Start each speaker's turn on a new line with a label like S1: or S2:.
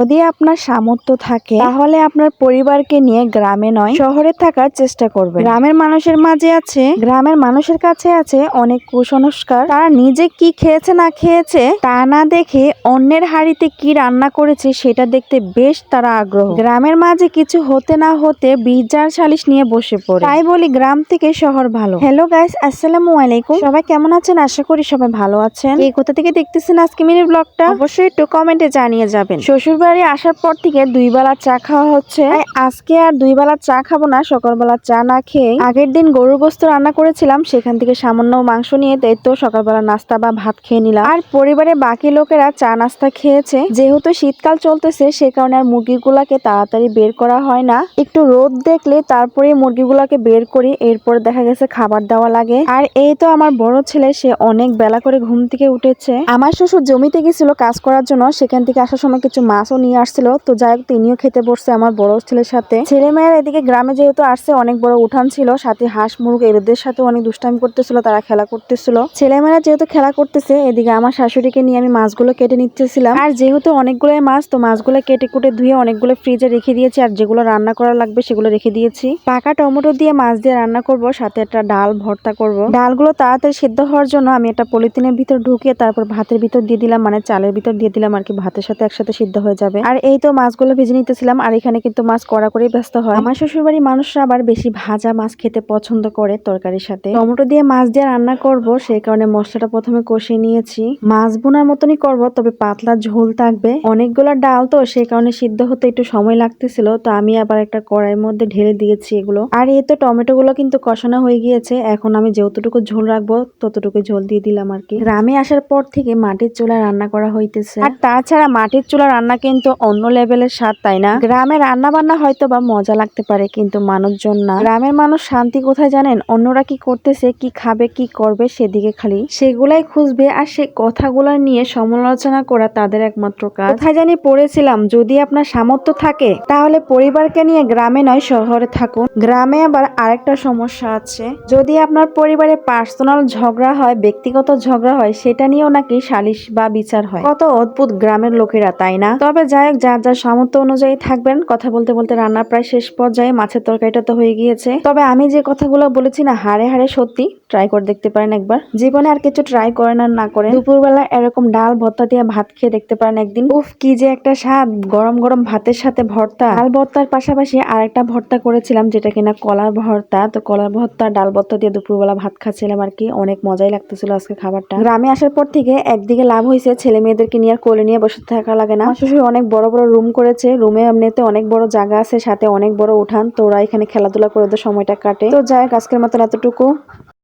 S1: যদি আপনার সামর্থ্য থাকে, তাহলে আপনার পরিবারকে নিয়ে গ্রামে নয়, শহরে থাকার চেষ্টা করবেন। গ্রামের মানুষের মাঝে আছে, গ্রামের মানুষের কাছে আছে অনেক কুসংস্কার। তারা নিজে কি খেয়েছে, না খেয়েছে, তা না দেখে অন্যের হাড়িতে কি রান্না করেছে, সেটা দেখতে বেশ তারা আগ্রহ। গ্রামের মাঝে কিছু হতে না হতে বিচার সালিশ নিয়ে বসে পড়ে। তাই বলি গ্রাম থেকে শহর ভালো। হ্যালো গাইস, আসসালামু আলাইকুম। সবাই কেমন আছেন? আশা করি সবাই ভালো আছেন। এই কোথা থেকে দেখতেছেন আজকে মিনি ব্লগটা? অবশ্যই একটু কমেন্টে জানিয়ে যাবেন। শ্বশুর বাড়ি আসার পর থেকে দুই বেলা চা খাওয়া হচ্ছে। আজকে আর দুই বেলা চা খাব না, সকালবেলা চা না খেয়ে আগের দিন গরুর গোস্ত রান্না করেছিলাম, সেখান থেকে সামান্য মাংস নিয়ে তাই তো সকালবেলা নাস্তা বা ভাত খেয়ে নিলাম। আর পরিবারের বাকি লোকেরা চা নাস্তা খেয়েছে। যেহেতু শীতকাল চলতেছে, সে কারণে আর মুরগিগুলাকে তাড়াতাড়ি বের করা হয় না। একটু রোদ দেখলে তারপরে মুরগিগুলাকে বের করি, এরপর দেখা গেছে খাবার দেওয়া লাগে। আর এই তো আমার বড় ছেলে, সে অনেক বেলা করে ঘুম থেকে উঠেছে। আমার শ্বশুর জমিতে গেছিল কাজ করার জন্য, সেখান থেকে আসার সময় কিছু মাছও নিয়ে আসছিল। তো যাই হোক, তিনিও খেতে বসছে আমার বড় ছেলের সাথে। ছেলে মেয়েরা এদিকে গ্রামে যেহেতু আসছে, অনেক বড় উঠান ছিল, সাথে হাঁস, মুরগ, এদের সাথে অনেক দুষ্টামি করতেছিল, তারা খেলা করতেছিল। ছেলেমেয়েরা যেহেতু খেলা করতেছে, এদিকে আমার শাশুড়িকে নিয়ে আমি মাছগুলো কেটে নিতেছিলাম আর যেহেতু অনেকগুলো মাছ, তো মাছগুলো কেটে কুটে ধুয়ে অনেকগুলো ফ্রিজে রেখে দিয়েছি, আর যেগুলো রান্না করা লাগবে সেগুলো রেখে দিয়েছি। পাকা টমেটো দিয়ে মাছ দিয়ে রান্না করব, সাথে একটা ডাল ভর্তা করব। ডালগুলো তাড়াতাড়ি সিদ্ধ হওয়ার জন্য আমি একটা পলিথিনের ভিতর ঢুকিয়ে তারপর ভাতের ভিতর দিয়ে দিলাম মানে চালের ভিতর দিয়ে দিলাম, আর কি ভাতের সাথে একসাথে সিদ্ধ হয়ে যাবে। আর এই তো মাছগুলো ভেজে নিতেছিলাম, আর এখানে কিন্তু মাছ কড়া করে ব্যস্ত হয়। আমার শ্বশুর বাড়ির মানুষরা আবার বেশি ভাজা মাছ খেতে পছন্দ করে তরকারির সাথে। টমেটো দিয়ে মাছ দিয়ে রান্না করব সেই কারণে মশলাটা প্রথমে কষিয়ে নিয়েছি। মাছ বোনার মতনই করব, তবে পাতলা ঝোল থাকবে। অনেকগুলো ডাল তো সেই কারণে সিদ্ধ হতে একটু সময় লাগতেছিল, তো আমি আবার একটা কড়াইয়ের মধ্যে ঢেলে দিয়েছি এগুলো। আর এই তো টমেটো গুলো কিন্তু কষানো হয়ে গিয়েছে, এখন আমি যতটুকু ঝোল রাখব ততটুকু ঝোল দিয়ে দিলাম আর কি। গ্রামে আসার পর থেকে মাটির চুলা রান্না করা হইতেছে। আর তাছাড়া মাটির চুলা রান্না কিন্তু অন্য লেভেলের স্বাদ, তাই না? গ্রামে রান্না বান্না হয়তো বা মজা লাগতে পারে, কিন্তু মানুষজন না। গ্রামের মানুষ শান্তি কোথায় জানেন? অন্যরা কি করতেছে, কি খাবে, কি করবে সেদিকে খালি। সেগুলাই খুঁজবে আর সে কথাগুলো নিয়ে সমালোচনা করা তাদের একমাত্র কাজ। কোথায় জানি পড়েছিলাম, যদি আপনার সামর্থ্য থাকে, তাহলে পরিবারকে নিয়ে গ্রামে নয়, শহরে থাকুন। গ্রামে আবার আরেকটা সমস্যা আছে। যদি আপনার পরিবারে পার্সোনাল ঝগড়া হয়, ব্যক্তিগত ঝগড়া হয়, সেটা নিয়েও নাকি সালিশ বা বিচার হয়। কত অদ্ভুত গ্রামের লোকেরা, তাই না? তবে যাই হোক যার যার সামর্থ্য অনুযায়ী থাকবেন, কথা বলতে বলতে রান্না প্রায় শেষ পর্যায়ে মাছের তরকারিটা তো হয়ে গিয়েছে। তবে আমি যে কথাগুলো বলেছি না হারে হাড়ে সত্যি ট্রাই করে দেখতে পারেন একবার। জীবনে আর কিছু ট্রাই করেন আর না করেন, দুপুরবেলা এরকম ডাল, ভর্তা দিয়ে ভাত খেয়ে দেখতে পারেন একদিন। উফ, কি যে একটা স্বাদ, গরম গরম ভাতের সাথে ভর্তা। ডাল ভর্তার পাশাপাশি আরেকটা ভর্তা করেছিলাম, যেটা কিনা কলার ভর্তা। তো কলার ভর্তা, ডাল ভর্তা দিয়ে দুপুরবেলা ভাত খাচ্ছিলাম আর কি, অনেক মজাই লাগতেছিল আজকে খাবারটা। গ্রামে আসার পর থেকে একদিকে লাভ হয়েছে ছেলে মেয়েদেরকে নিয়ে আর কোলে নিয়ে বসে থাকা লাগে না। অনেক বড় বড় রুম করেছে। রুমে এমনিতে অনেক বড় জায়গা আছে, সাথে অনেক বড় উঠান। তো ওরা এখানে খেলাধুলা করে ওদের সময়টা কাটে। তো যাই আজকের মতন এতটুকু।